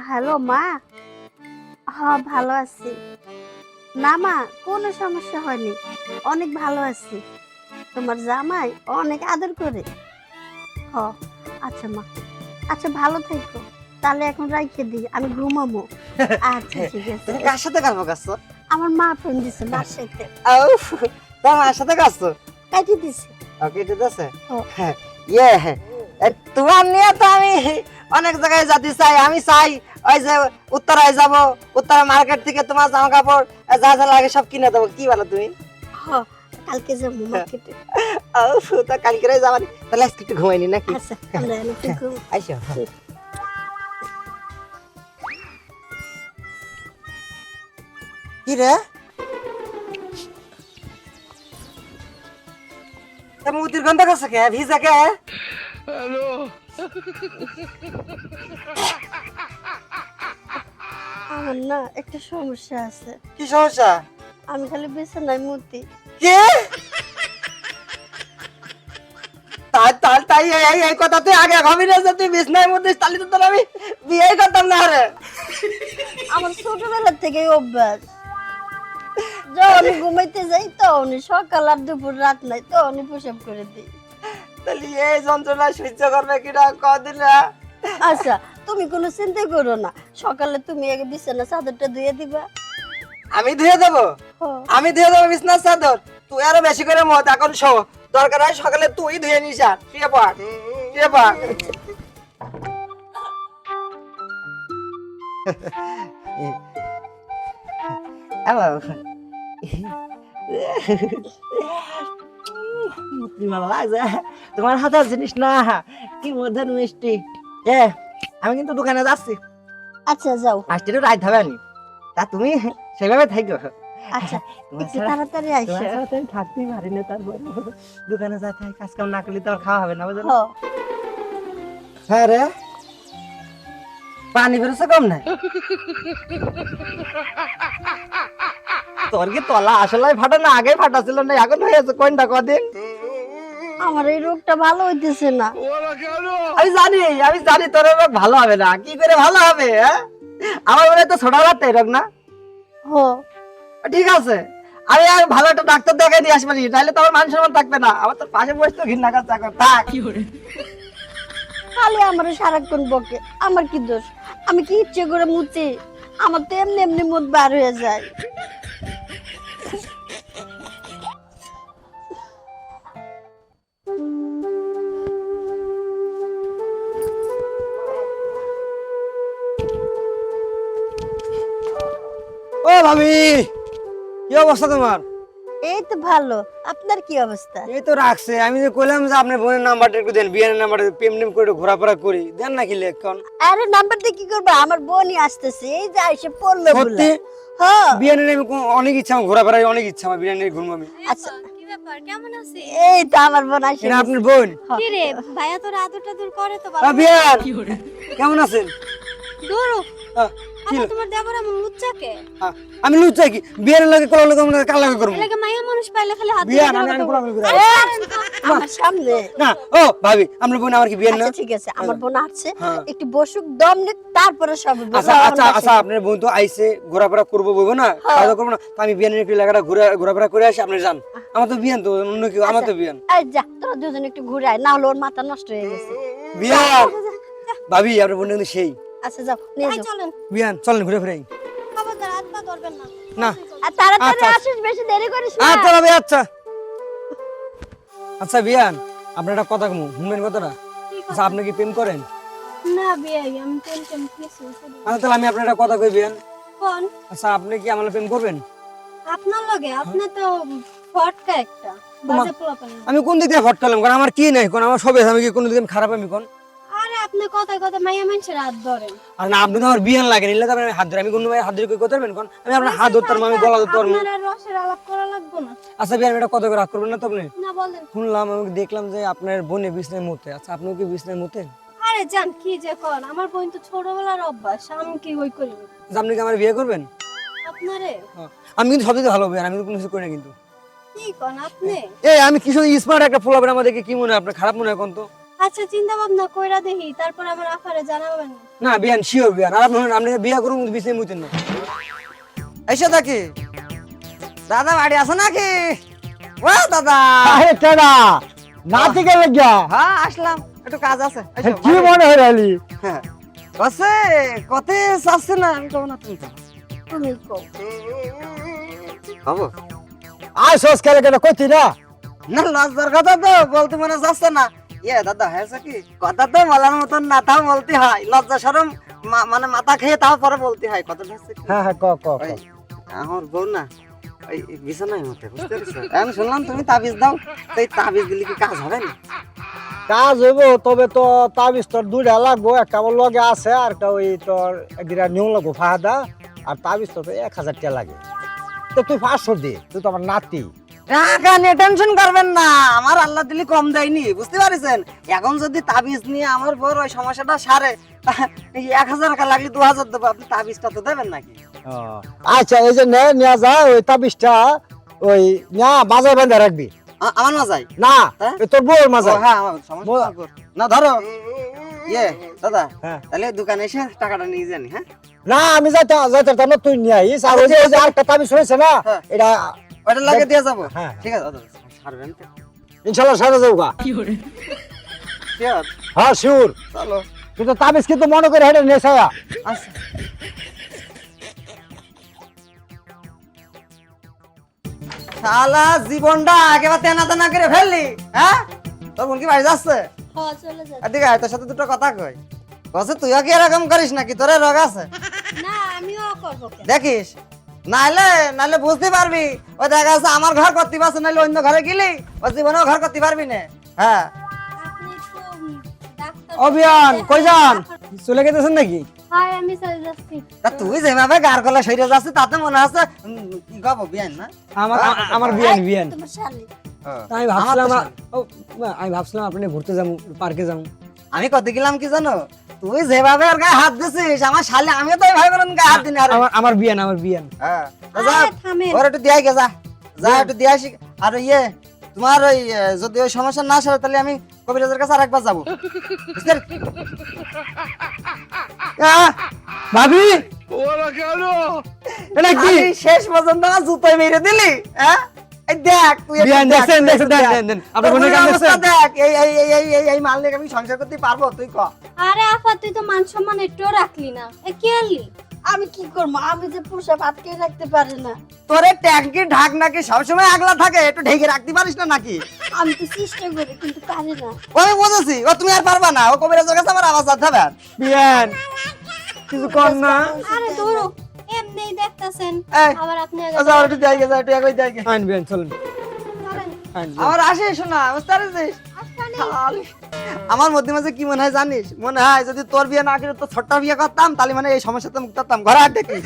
Hello মা। হ্যাঁ ভালো আছি। না মা কোনো সমস্যা হয়নি। অনেক ভালো আছি। তোমার জামাই অনেক আদর করে। হ আচ্ছা মা। আচ্ছা ভালো থেকো। তাহলে এখন রাইখে দিই আমি ঘুমাবো আচ্ছা ঠিক আছে। তুমি কার সাথে গল্প করছ? আমার মা ফোন দিছে মার সাথে। আউ তোমার সাথে করছ কাটি দিছে। ওকে আছে হ্যাঁ ইয়ে এ, তোমার নিয়ে তো আমি অনেক জায়গায় যাতে চাই আমি চাই ওই যে উত্তরায় যাব উত্তরা মার্কেট থেকে তোমার জামা কাপড় যা যা লাগে সব কিনে দেবো। কি বলো তুমি? কালকে যাব মার্কেটে আউ তা কালকে যাবানি তাহলে আজকে একটু ঘুমাইনি নাকি? আচ্ছা আমরা একটু ঘুম- আইসো কি রে? মুতির গন্ধ করছে কে? ভিজা কে? আমার না একটা সমস্যা আছে। কি সমস্যা? আমি খালি বিছানায় মুতি। কে? তাই তাই তাই এই এই- এই কথা তুই আগে ভাবি না যে তুই বিছনায় মধ্যে তাহলে তো তোর আমি বিয়ে করতাম না রে। আমার ছোটবেলা থেকে অভ্যাস। যখন ঘুমাইতে যাই সকাল আর দুপুর রাত নাই তো তখনই প্রসাব করে দিই। তাহলে এই যন্ত্রণা সহ্য করবে কিনা কদিন না আচ্ছা তুমি কোনো চিন্তা করো না। সকালে তুমি আগে বিছানা চাদরটা ধুয়ে দিবা। আমি ধুয়ে দেবো? আমি ধুয়ে দেবো বিছনার চাদর? তুই আরও বেশি করে মত এখন শো। দরকার হয় সকালে তুই ধুয়ে নিস আর। শুয়ে পড়। শুয়ে পড়। হ্যালো ভালো লাগছে তোমার হাতের জিনিস না কি মধ্যে মিষ্টি। এ আমি কিন্তু দোকানে যাচ্ছি। আচ্ছা যাও। আসতে তো রাত হবে নি। তা তুমি সেভাবে থাকো। আচ্ছা তোমার একটু ছাড়া- তাড়াতাড়ি আইসো ছাড়া থাকতেই পারি না তারপর দোকানে হয়, কাজ কাম না করলে তো আর খাওয়া হবে না বুঝলে? হ হ্যাঁ রে। পানি বেরোছে কম না? তোর কি তলা? আসলে ফাটা না আগে ফাটা ছিল না এখন হয়েছে কোনটা কদিন? আমার এই রোগটা ভালো হইতেছে না। আমি জানি আমি জানি তোর রোগ ভালো হবে না। কি করে ভালো হবে হ্যাঁ? আমার মনে হয় তো ছোটবেলাতে এই রোগ না? হ। ঠিক আছে। আমি আর ভালো একটা ডাক্তার দেখাই দিয়ে আসবানি তাহলে তো আমার মান সম্মান থাকবে না। আমার তোর পাশে বসে তো ঘৃণা কাজ থাক। খালি আমার সারাক্ষণ বকে আমার কি দোষ? আমি কি ইচ্ছে করে মুতি আমার তো এমনি এমনি মুখ বার হয়ে যায়। ভাবি কি অবস্থা তোমার? এই তো ভালো। আপনার কি অবস্থা? এই তো রাখছে। আমি যে কইলাম যে আপনার বোনের নাম্বারটা একটু দেন বিয়ের নাম্বারটা প্রেম টেম করে ঘোরাফেরা করি। দেন নাকি লেখন? আরে নাম্বার দিয়ে কি করব? আমার বোনই আসতেছে। এই যে আইসে পড়ল সত্যি? হ্যাঁ বিয়ানের আমি অনেক ইচ্ছা আমার ঘোরাফেরার অনেক ইচ্ছা আমার বিয়ানের ঘুরবো আমি। আচ্ছা। এই তো আমার বোন আসে আপনার বোন? কি রে ভাইয়া তোর আদর টাদর করে তো আ, কেমন আছেন? দূর। কি? তোমার দেবর এমন লুচ্চাকে? আ, আমি কি বিয়ানের লাগে কোলা লাগে আমরা কাল লাগে করব। এলাকা মাইয়া মানুষ পাইলে খালি হাত করে ছাড়েন তো। আমার সামনে। না ও ভাবি আপনার বোন আমার কি বিয়ান না? আচ্ছা ঠিক আছে আমার বোন আসছে হ্যাঁ। একটু বসুক দম নে তারপরে সব আচ্ছা আচ্ছা আচ্ছা আপনার বোন তো আইসে ঘোরাফেরা করব বলব না? খাওয়া দাওয়া করব না। আমি একটু এলাকাটা ঘুরে ঘোরাফেরা করে আসি আপনি যান। আমার তো বিয়ান তো অন্য কেউ আমার তো বিয়ান। এই যা তোরা দুজন একটু ঘুরে আয় না হলে ওর মাথা নষ্ট হয়ে গেছে। বিয়ান ভাবি আপনার বোন কিন্তু সেই। আচ্ছা যাও নিয়ে যাও। চলেন। বিয়ান চলেন ঘুরে ফিরে খবরদার হাত পা ধরবেন না। না। আর তাড়াতাড়ি আচ্ছা, আচ্ছা। আসিস বেশি দেরি করিস না। আচ্ছা আচ্ছা। আচ্ছা বিয়ান আপনার একটা কথা কমু শুনবেন কথাটা? আচ্ছা আপনি কি প্রেম করেন? না বিয়াই আমি প্রেম টেম কিছু আচ্ছা তাহলে আমি আপনার একটা কথা কই বিয়ান কোন? আচ্ছা আপনি কি আমার প্রেম করবেন? আপনার লগে? আপনি তো ফটকা একটা আমি কোন দিক দিয়ে ফটকালাম কারণ আমার কি নাই কোন আমার সবে আছে, আমি কি কোনো দিকে খারাপ আমি কোন? আপনি কথায় কথা মাইয়া মানুষের হাত ধরেন। আর না আপনি তো আমার বিয়ান আপনি হাত ধরে। আমি কোনো ভাই হাত ধরে কই কোন? আমি আপনার হাত ধরতে পারব আমি গলা ধরতে পারব আপনার রসের আলাপ করা লাগবে না। আচ্ছা বিয়ান এটা কত করে রাগ করবেন না তো আপনি? না বলেন। শুনলাম আমি দেখলাম যে আপনার বোনে বিছনায় মুতে আচ্ছা আপনিও কি বিছনায় মুতেন আরে জান কি যে আমার বোন তো ছোটবেলার অভ্যাস আমি কি ওই করি? আচ্ছা, আপনি কি আমার বিয়ে করবেন? আপনারে? হ্যাঁ। আমি কিন্তু সবচেয়ে ভালো বিয়ান আমি কোনো কিছু করি না কিন্তু। কি কন আপনি? এই আমি কিছু স্মার্ট একটা ফুল আমাদেরকে কি মনে হয় আপনার? খারাপ মনে হয় কোন তো? আচ্ছা চিন্তা ভাবনা কইরা দেখি তারপর আমার আফারে জানাবেন। না বিয়ান শিওর বিয়ান। আর আপনি আপনি বিয়া করুন বিছে মুতেন না। এসে দাদা বাড়ি আছে নাকি? ও দাদা। আরে কেডা নাতি কে লাগিয়া? হ্যাঁ আসলাম। একটু কাজ আছে। কি মনে হয় রালি হ্যাঁ। কত চাচ্ছে না আমি কব না তুমি তো তুমি কও। হব। আয় সস কেলে কেডা কইতি না না লজ্জার কথা তো বলতে মনে যাচ্ছে না। ইয়ে দাদা হয়েছে কি? কথা তো বলার মতন না তাও বলতে হয়। লজ্জা সরম মানে মাথা খেয়ে তারপরে বলতে হয়। কথাটা হচ্ছে কি? হ্যাঁ হ্যাঁ ক ক। আমার বউ না ওই বিছানায় মতে বুঝতে পেরেছ? আমি শুনলাম তুমি তাবিজ দাও তো এই তাবিজ দিলে কি কাজ হবে না? কাজ হইব তবে তো তাবিজ তোর দুইটা লাগবো একটা আমার লগে আছে আর একটা ওই তোর একদিন নিউ লাগবো ফাহাদা। আর তাবিজ তো এক হাজার টাকা লাগে। তো তুই পাঁচশো দে তুই তো আমার নাতি। টাকা নিয়ে টেনশন করবেন না। আমার আল্লাহ দিলি কম দেয়নি বুঝতে পারছেন? এখন যদি তাবিজ নিয়ে আমার বড় ওই সমস্যাটা সারে এক হাজার টাকা লাগলে দু হাজার দেবো। আপনি তাবিজটা তো দেবেন নাকি? আচ্ছা এই যে নেওয়া যায় ওই তাবিজটা ওই না বাজার বেঁধে রাখবি। আমার মাজাই না তোর বউর ও, হ্যাঁ। না ধরো। ইয়ে দাদা হ্যাঁ। তাহলে দোকানে এসে টাকাটা নিয়ে জানি হ্যাঁ? না আমি যাইতে যাইতে তুই নিয়ে আইস। আর ওই যে ওই যে আরেকটা তাবিজ হয়েছে না হ্যাঁ। এটা ওটা লাগে দিয়ে যাব। হ্যাঁ। ঠিক আছে দাদা সারবেন তো। ইনশাল্লাহ সারা যাব Sure? হ্যাঁ শিওর চলো। কিন্তু তাবিজ কিন্তু মনে করে হেঁটে নিয়ে ছায়া। আচ্ছা। শালা জীবনটা একেবারে তেনা তেনা করে ফেললি হ্যাঁ? তোর বোন কি বাড়ি যাচ্ছে? হ্যাঁ এদিকে আয় তোর সাথে দুটো কথা কই। কসে তুইও কি এরকম করিস নাকি? তোর রোগ আছে? না আমিও করব দেখিস নাইলে নাইলে বুঝতে পারবি। ওই দেখা যাচ্ছে আমার ঘর করতে পারছে নাইলে অন্য ঘরে গেলি ও জীবনেও ঘর করতে পারবি না। হ্যাঁ। ও বিয়ান কই যান? চলে গেতেছেন নাকি? হাই আমি চলে যাচ্ছি। তা তুই যেভাবে গার গলা সইরে যাচ্ছে তাতে মনে আছে উম, কি কব বিয়ান না? আমার আমার বিয়ান বিয়ান। আমি ভাবছিলাম। ও, আমি ভাবছিলাম আপনি ঘুরতে যাব পার্কে যাব আমি কত গেলাম কি জানো? তুই যেভাবে ওর গায়ে হাত দিছিস আমার শালে আমিও তো করে গায়ে হাত দিন আরে। আমার আমার বিয়ান আমার বিয়ান। হ্যাঁ। আরে, ওর একটু দিয়ে গে যা। যা একটু আর ইয়ে তোমার ওই যদি ওই সমস্যা না সারে তাহলে আমি কবিরাজের কাছে আরেকবার যাব। ভাবি? এটা কি? শেষ পর্যন্ত আমার জুতোয় মেরে দিলি হ্যাঁ? দেখ তুই একটু বিয়ান দেখ, দেখছেন তুই দেন আপনার বোনের বোনের কাম দেখ এই এই এই এই এই এই মাল নিয়ে আমি সংসার করতে পারব তুই ক। আরে আফা তুই তো মান সম্মান একটুও রাখলি না। এ কি আনলি? আমি কি করব? আমি যে পুষা আটকে রাখতে পারি না। তোর এই ট্যাঙ্কির ঢাক নাকি সবসময় আগলা থাকে? একটু ঢেকে রাখতে পারিস না নাকি? আমি তো চেষ্টা করি কিন্তু পারি না। ও আমি ও তুমি আর পারবা না। ও কবিরাজের কাছে আমার আওয়াজ হবে। বিয়ান কিছু কর না। আরে ধরো দেখতাছেন। আবার আপনি একটু একটু চলেন। চলেন। আমার আসে শোনা বুঝতে পারছিস? আসলে আমার মধ্যে মাঝে কি মনে হয় জানিস? মনে হয় যদি তোর বিয়ে না করে তোর ছোট্ট বিয়ে করতাম তাহলে মানে এই সমস্যা তো মুক্ত ঘরে আর দেখি।